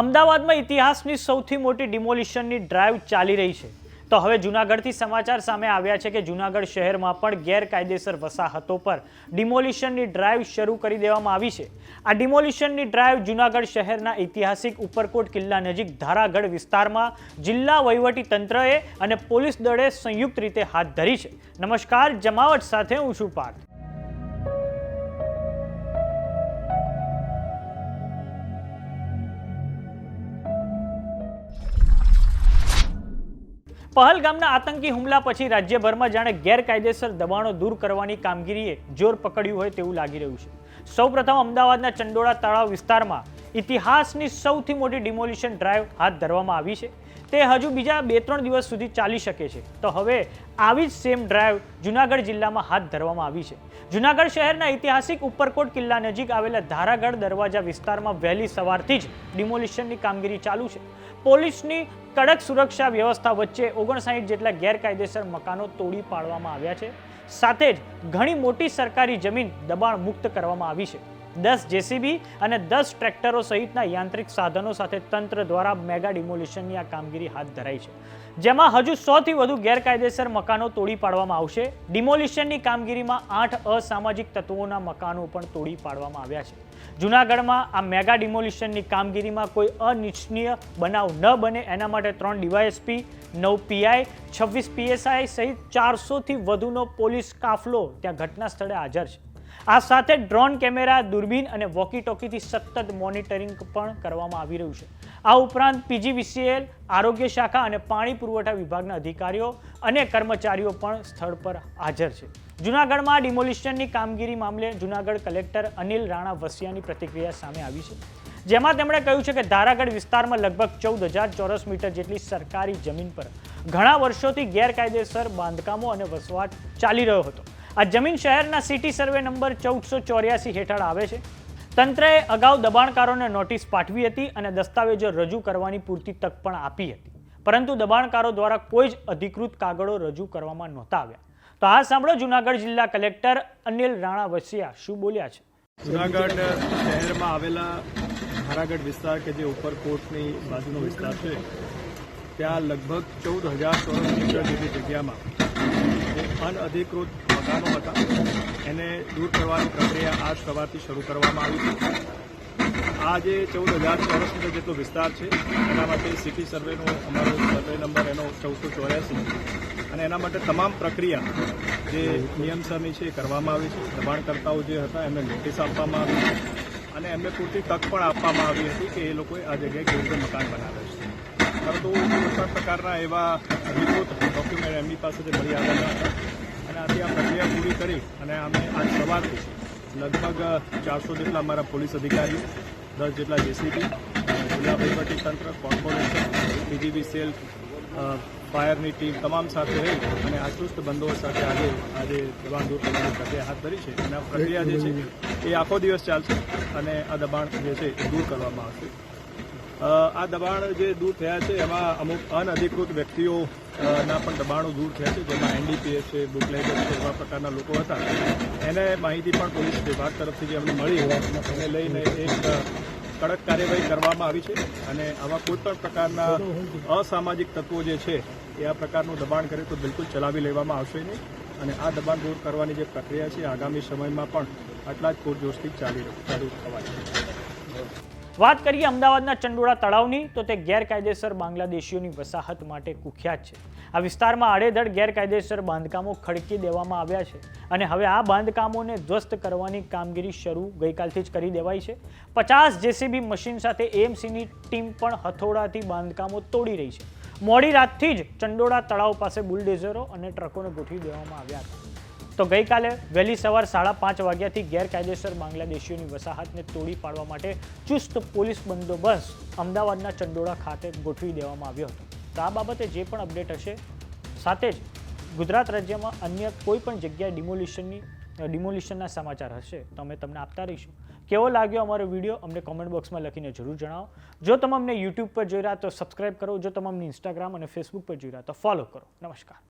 અમદાવાદમાં ઇતિહાસની સૌથી મોટી ડિમોલિશનની ડ્રાઈવ ચાલી રહી છે. તો હવે જૂનાગઢથી સમાચાર સામે આવ્યા છે કે જૂનાગઢ શહેરમાં પણ ગેરકાયદેસર વસાહતો પર ડિમોલિશનની ડ્રાઈવ શરૂ કરી દેવામાં આવી છે. આ ડિમોલિશનની ડ્રાઈવ જૂનાગઢ શહેરના ઐતિહાસિક ઉપરકોટ કિલ્લા નજીક ધારાગઢ વિસ્તારમાં જિલ્લા વહીવટી તંત્રએ અને પોલીસ દળે સંયુક્ત રીતે હાથ ધરી છે. નમસ્કાર, જમાવટ સાથે હું છું પાર્થ. પહલગામના આતંકી હુમલા પછી રાજ્યભરમાં જાણે ગેરકાયદેસર દબાણો દૂર કરવાની કામગીરીએ જોર પકડ્યું હોય તેવું લાગી રહ્યું છે. સૌપ્રથમ અમદાવાદના ચંડોળા તળાવ વિસ્તારમાં ઇતિહાસની સૌથી મોટી ડિમોલિશન ડ્રાઈવ હાથ ધરવામાં આવી છે. તે હજુ બીજા બે ત્રણ દિવસ સુધી ચાલી શકે છે. તો હવે આવી જ સેમ ડ્રાઈવ જુનાગઢ જિલ્લામાં હાથ ધરવામાં આવી છે. જુનાગઢ શહેરના ઐતિહાસિક ઉપરકોટ કિલ્લા નજીક આવેલા ધારાગઢ દરવાજા વિસ્તારમાં વહેલી સવારથી જ ડિમોલિશનની કામગીરી ચાલુ છે. પોલીસની કડક સુરક્ષા વ્યવસ્થા વચ્ચે ઓગણસાઠ જેટલા ગેરકાયદેસર મકાનો તોડી પાડવામાં આવ્યા છે. સાથે જ ઘણી મોટી સરકારી જમીન દબાણ મુક્ત કરવામાં આવી છે. દસ જેસીબી અને દસ ટ્રેક્ટરો સહિતના યાંત્રિક સાધનો સાથે તંત્ર દ્વારા મેગા ડિમોલિશનની આ કામગીરી હાથ ધરાઈ છે. જેમાં હજુ સોથી વધુ ગેરકાયદેસર મકાનો તોડી પાડવામાં આવશે. ડિમોલિશનની કામગીરીમાં આઠ અસામાજિક તત્વોના મકાનો પણ તોડી પાડવામાં આવ્યા છે. જુનાગઢમાં આ મેગા ડિમોલિશનની કામગીરીમાં કોઈ અનિચ્છનીય બનાવ ન બને એના માટે ત્રણ ડીવાયએસપી, નવ પીઆઈ, છવ્વીસ પીએસઆઈ સહિત ચારસોથી વધુનો પોલીસ કાફલો ત્યાં ઘટના સ્થળે હાજર છે. આ સાથે ડ્રોન કેમેરા, દૂરબીન અને વોકી ટોકીથી સતત મોનિટરિંગ પણ કરવામાં આવી રહ્યું છે. આ ઉપરાંત પીજીવીસીએલ, આરોગ્ય શાખા અને પાણી પુરવઠા વિભાગના અધિકારીઓ અને કર્મચારીઓ પણ સ્થળ પર હાજર છે. જુનાગઢમાં ડિમોલિશનની કામગીરી મામલે જુનાગઢ કલેક્ટર અનિલ રાણા વસિયાની પ્રતિક્રિયા સામે આવી છે. જેમાં તેમણે કહ્યું છે કે ધારાગઢ વિસ્તારમાં લગભગ ચૌદ હજાર ચોરસ મીટર જેટલી સરકારી જમીન પર ઘણા વર્ષોથી ગેરકાયદેસર બાંધકામો અને વસવાટ ચાલી રહ્યો હતો. આ જમીન શહેરના સિટી સર્વે નંબર ચૌદસો ચોર્યાસી હેઠળ આવે છે. તંત્રએ અગાઉ દબાણકારોને નોટિસ પાઠવી હતી અને દસ્તાવેજો રજૂ કરવાની પૂરતી તક પણ આપી હતી. પરંતુ દબાણકારો દ્વારા કોઈ જ અધિકૃત કાગળો રજૂ કરવામાં નહોતા આવ્યા. તો આ સાંભળો જુનાગઢ જિલ્લા કલેક્ટર અનિલ રાણા વસિયા શું બોલ્યા છે? જુનાગઢ શહેરમાં આવેલા હારાગઢ વિસ્તાર કે જે ઉપરકોટની બાજુનો વિસ્તાર છે, ત્યાં લગભગ ચૌદ હજાર ચોરસ મીટર જેટલી જગ્યામાં અનઅધિકૃત મકાનો હતા એને દૂર કરવાની પ્રક્રિયા આજ સવારથી શરૂ કરવામાં આવી છે. આ જે ચૌદ હજાર ચોરસ મીટર જેટલો વિસ્તાર છે, એના માટે સિટી સર્વેનો અમારો સર્વે નંબર એનો ચૌદસો ચોર્યાસી અને એના માટે તમામ પ્રક્રિયા જે નિયમસરની છે એ કરવામાં આવી છે. દબાણકર્તાઓ જે હતા એમને નોટિસ આપવામાં આવી છે. અને એમને પૂરતી તક પણ આપવામાં આવી હતી કે એ લોકોએ આ જગ્યાએ કેવી રીતે મકાન બનાવે છે. પરંતુ કોઈ પણ પ્રકારના એવા રિપોર્ટ ડોક્યુમેન્ટ એમની પાસેથી મળી આવ્યા હતા અને આથી આ પ્રક્રિયા પૂરી કરી અને અમે આજ સવારથી લગભગ ચારસો જેટલા અમારા પોલીસ અધિકારીઓ, દસ જેટલા જેસીબી જિલ્લા વહીવટીતંત્ર કોર્પોરેશન બીજીબી સેલ ફાયરની ટીમ તમામ સાથે રહી અને આ ચુસ્ત બંદોબસ્ત સાથે આજે આજે દબાણ દૂર કરવાની પ્રક્રિયા હાથ ધરી છે. અને આ પ્રક્રિયા જે છે, એ આખો દિવસ ચાલશે અને આ દબાણ જે છે, એ દૂર કરવામાં આવશે. આ દબાણ જે દૂર થયા છે, એમાં અમુક અનઅધિકૃત વ્યક્તિઓ ના, પણ દબાણો દૂર થયા છે, જેમાં એનડીપીએસ છે બુકલેગર છે, એવા પ્રકારના લોકો હતા. એને માહિતી પણ પોલીસ વિભાગ તરફથી જે અમને મળી, એને લઈને એક કડક કાર્યવાહી કરવામાં આવી છે અને આવા કોઈપણ પ્રકારના અસામાજિક તત્વો જે છે, એ આ પ્રકારનું દબાણ કરે તો બિલકુલ ચલાવી લેવામાં આવશે નહીં. અને આ દબાણ દૂર કરવાની જે પ્રક્રિયા છે, આગામી સમયમાં પણ આટલા જ પૂરજોશથી ચાલી ચાલુ થવાની વાત કરીએ અમદાવાદના ચંડોળા તળાવની, તો તે ગેરકાયદેસર બાંગ્લાદેશીઓની વસાહત માટે કુખ્યાત છે. આ વિસ્તારમાં આડેધડ ગેરકાયદેસર બાંધકામો ખડકી દેવામાં આવ્યા છે અને હવે આ બાંધકામોને ધ્વસ્ત કરવાની કામગીરી શરૂ ગઈકાલથી જ કરી દેવાઈ છે. પચાસ જેસીબી મશીન સાથે એએમસીની ટીમ પણ હથોડાથી બાંધકામો તોડી રહી છે. મોડી રાતથી જ ચંડોળા તળાવ પાસે બુલડેઝરો અને ટ્રકોને ગોઠવી દેવામાં આવ્યા હતા. તો ગઈકાલે વહેલી સવાર સાડા પાંચ વાગ્યાથી ગેરકાયદેસર બાંગ્લાદેશીઓની વસાહતને તોડી પાડવા માટે ચુસ્ત પોલીસ બંદોબસ્ત અમદાવાદના ચંડોળા ખાતે ગોઠવી દેવામાં આવ્યો હતો. તો આ બાબતે જે પણ અપડેટ હશે, સાથે જ ગુજરાત રાજ્યમાં અન્ય કોઈ પણ જગ્યાએ ડિમોલિશનની ડિમોલિશનના સમાચાર હશે, તો અમે તમને આપતા રહીશું. કેવો લાગ્યો અમારો વીડિયો, અમને કોમેન્ટ બોક્સમાં લખીને જરૂર જણાવો. જો તમે અમને યુટ્યુબ પર જોઈ રહ્યા તો સબસ્ક્રાઇબ કરો, જો તમે અમને ઇન્સ્ટાગ્રામ અને ફેસબુક પર જોઈ રહ્યા તો ફોલો કરો. નમસ્કાર.